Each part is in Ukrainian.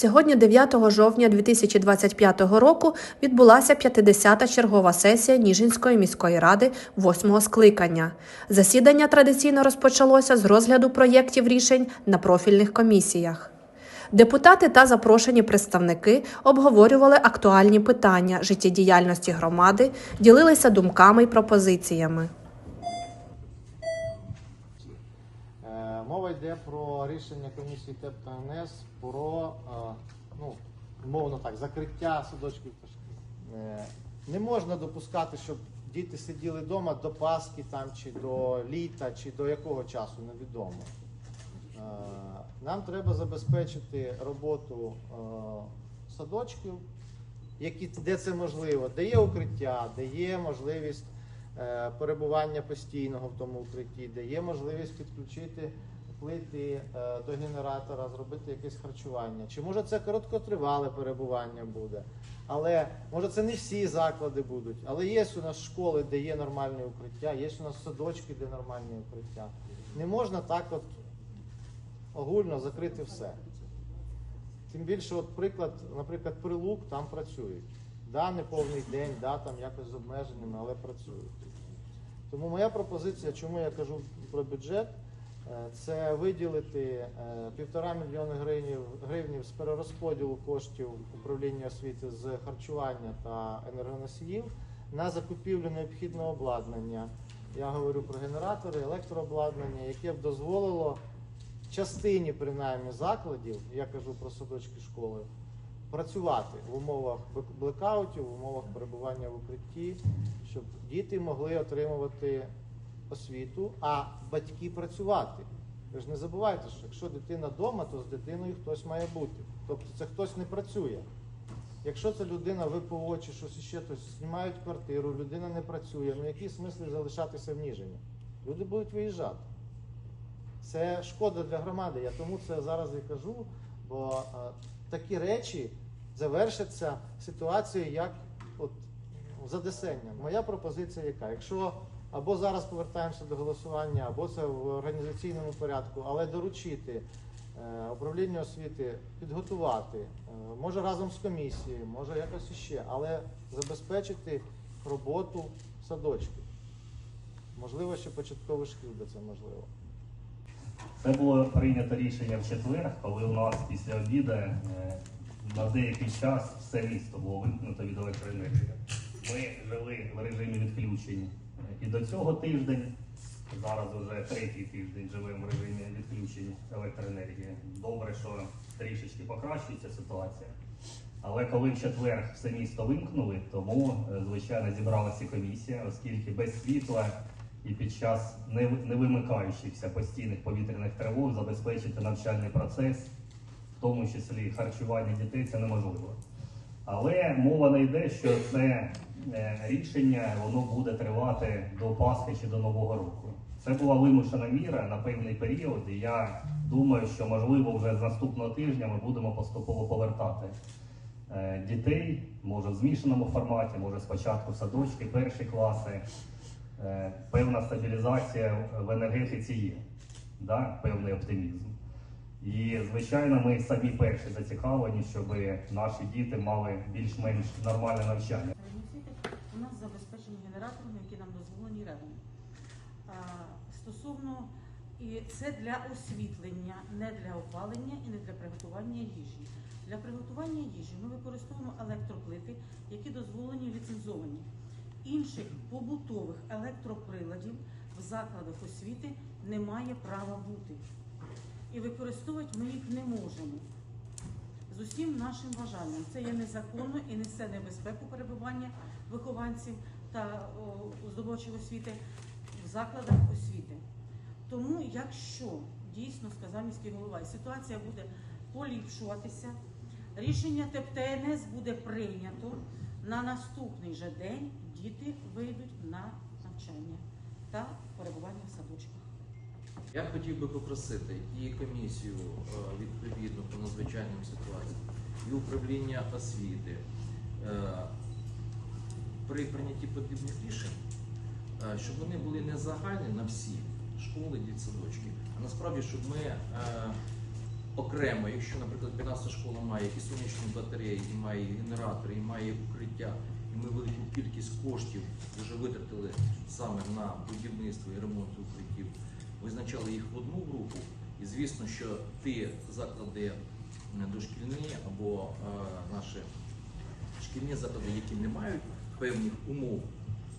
Сьогодні, 9 жовтня 2025 року, відбулася 50-та чергова сесія Ніжинської міської ради 8-го скликання. Засідання традиційно розпочалося з розгляду проєктів рішень на профільних комісіях. Депутати та запрошені представники обговорювали актуальні питання життєдіяльності громади, ділилися думками й пропозиціями. Е, Мова йде про рішення комісії ТЕП та НС про е, ну, умовно так, закриття садочків та шкіл. Е, Не можна допускати, щоб діти сиділи вдома до Пасхи там, чи до літа, чи до якого часу, невідомо. Е, Нам треба забезпечити роботу садочків, які, де це можливо, де є укриття, де є можливість перебування постійного в тому укритті, де є можливість підключити плити е, до генератора, зробити якесь харчування. Чи може це короткотривале перебування буде, але може це не всі заклади будуть. Але є у нас школи, де є нормальне укриття, є у нас садочки, де нормальне укриття. Не можна так от огульно закрити все. Тим більше, от приклад, наприклад, прилук там працюють. Да, не повний день, да, там якось з обмеженнями, але працюють. Тому моя пропозиція, чому я кажу про бюджет, це виділити е, півтора мільйони гривнів з перерозподілу коштів управління освіти з харчування та енергоносіїв на закупівлю необхідного обладнання. Я говорю про генератори, електрообладнання, яке б дозволило частині принаймні закладів, я кажу про садочки школи, працювати в умовах блекаутів, в умовах перебування в укритті, щоб діти могли отримувати освіту, а батьки працювати. Ви ж не забувайте, що якщо дитина вдома, то з дитиною хтось має бути. Тобто це хтось не працює. Якщо це людина ВПО чи щось іще, то знімають квартиру, людина не працює, ну який смисл залишатися в Ніжині? Люди будуть виїжджати. Це шкода для громади. Я тому це зараз і кажу, бо е, такі речі завершаться ситуацією, як от задесення. Моя пропозиція яка? Якщо або зараз повертаємося до голосування, або це в організаційному порядку, але доручити е, управлінню освіти підготувати, е, може разом з комісією, може якось іще, але забезпечити роботу садочків. Можливо, ще початкових шкіл, де це можливо. Це було прийнято рішення в четвер, коли у нас після обіду е, на деякий час все місто було вимкнуто від електроенергії. Ми жили в режимі відключень і до цього тиждень, зараз вже третій тиждень живемо в режимі відключень електроенергії. Добре, що трішечки покращується ситуація. Але коли в четвер все місто вимкнули, тому е, звичайно зібралася комісія, оскільки без світла і під час не, не вимикаючихся постійних повітряних тривог забезпечити навчальний процес, в тому числі харчування дітей, це неможливо. Але мова не йде, що це е, рішення воно буде тривати до Пасхи чи до Нового року. Це була вимушена міра на певний період, і я думаю, що можливо вже з наступного тижня ми будемо поступово повертати е, дітей, може в змішаному форматі, може спочатку садочки, перші класи. Е, Певна стабілізація в енергетиці є, да? певний оптимізм. І, звичайно, ми самі перші зацікавлені, щоб наші діти мали більш-менш нормальне навчання. у нас забезпечені генераторами, які нам дозволені ревом. Стосовно і це для освітлення, не для опалення і не для приготування їжі. Для приготування їжі ми використовуємо електроплити, які дозволені ліцензовані. Інших побутових електроприладів в закладах освіти немає права бути. І використовувати ми їх не можемо з усім нашим бажанням. Це є незаконно і несе небезпеку перебування вихованців та здобувачів освіти в закладах освіти. Тому, якщо дійсно сказав міський голова, ситуація буде поліпшуватися, рішення ТЕП-ТНС буде прийнято на наступний же день діти вийдуть на навчання та перебування в садочках. Я хотів би попросити і комісію е, відповідно по надзвичайним ситуаціям, і управління освіти е, при прийнятті подібних рішень, е, щоб вони були не загальні на всі школи, дітсадочки, а насправді, щоб ми окремо, якщо, наприклад, 15 школа має і сонячні батареї, і має генератори, і має укриття, і ми велику кількість коштів вже витратили саме на будівництво і ремонт укриттів, визначали їх в одну групу. І звісно, що ті заклади дошкільні або е, наші шкільні заклади, які не мають певних умов,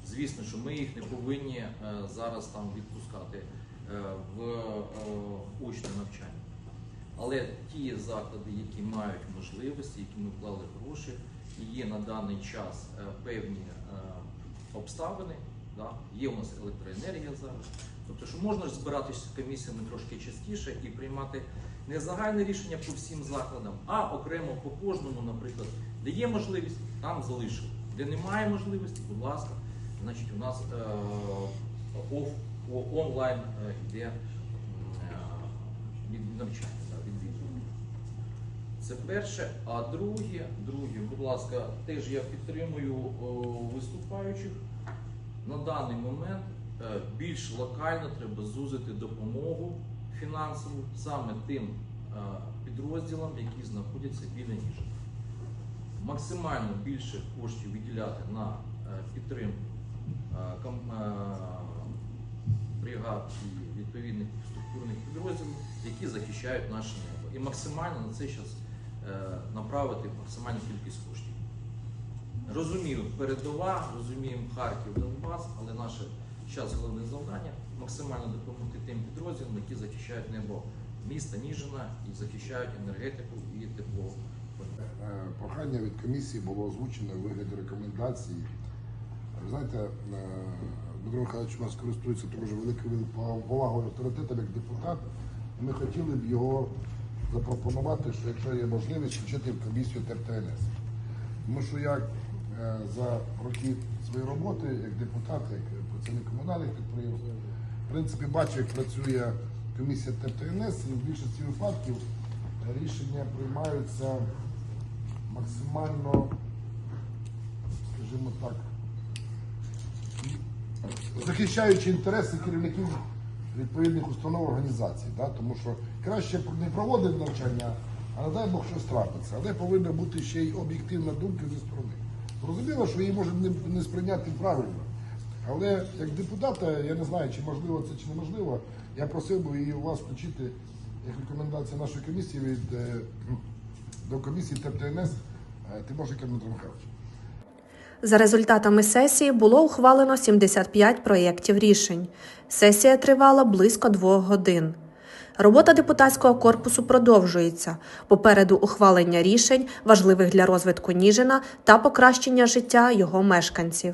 звісно, що ми їх не повинні е, зараз там відпускати е, в очне навчання. Але ті заклади, які мають можливості, які ми вклали гроші, і є на даний час певні обставини, да? є у нас електроенергія зараз. Тобто, що можна збиратися з комісіями трошки частіше і приймати не загальне рішення по всім закладам, а окремо по кожному, наприклад, де є можливість, там залишили. Де немає можливості, будь ласка, значить у нас е, оф, онлайн е, йде е, від навчання. Це перше. А друге, друге, будь ласка, теж я підтримую о, виступаючих. На даний момент е, більш локально треба зузити допомогу фінансову саме тим е, підрозділам, які знаходяться біля ніжин. Максимально більше коштів виділяти на е, підтримку бригад і відповідних структурних підрозділів, які захищають наше небо. І максимально на це зараз направити максимальну кількість коштів. Розумію, передова, розуміємо Харків, Донбас, але наше зараз головне завдання максимально допомогти тим підрозділам, які захищають небо міста Ніжина і захищають енергетику і тепло. Е, Прохання від комісії було озвучене у вигляді рекомендацій. Ви знаєте, е, Дмитро Михайлович у нас користується дуже великою повагою авторитетом як депутат. Ми хотіли б його запропонувати, що якщо є можливість, включити в комісію ТЕП-ТНС. Тому що я е, за роки своєї роботи як депутат, як працівник комунальних підприємств, в принципі, бачу, як працює комісія ТЕП-ТНС, і в більшості випадків е, рішення приймаються максимально, скажімо так, захищаючи інтереси керівників відповідних установ організацій. Да? Тому що краще не проводити навчання, а не дай Бог щось трапиться. Але повинна бути ще й об'єктивна думка зі сторони. Зрозуміло, що її може не, не сприйняти правильно. Але як депутата, я не знаю, чи можливо це чи неможливо, я просив би її у вас включити як рекомендація нашої комісії від, е, до комісії ТЕП-ТНС е, Дмитро Михайлович. За результатами сесії було ухвалено 75 проєктів рішень. Сесія тривала близько двох годин. Робота депутатського корпусу продовжується. Попереду ухвалення рішень, важливих для розвитку Ніжина та покращення життя його мешканців.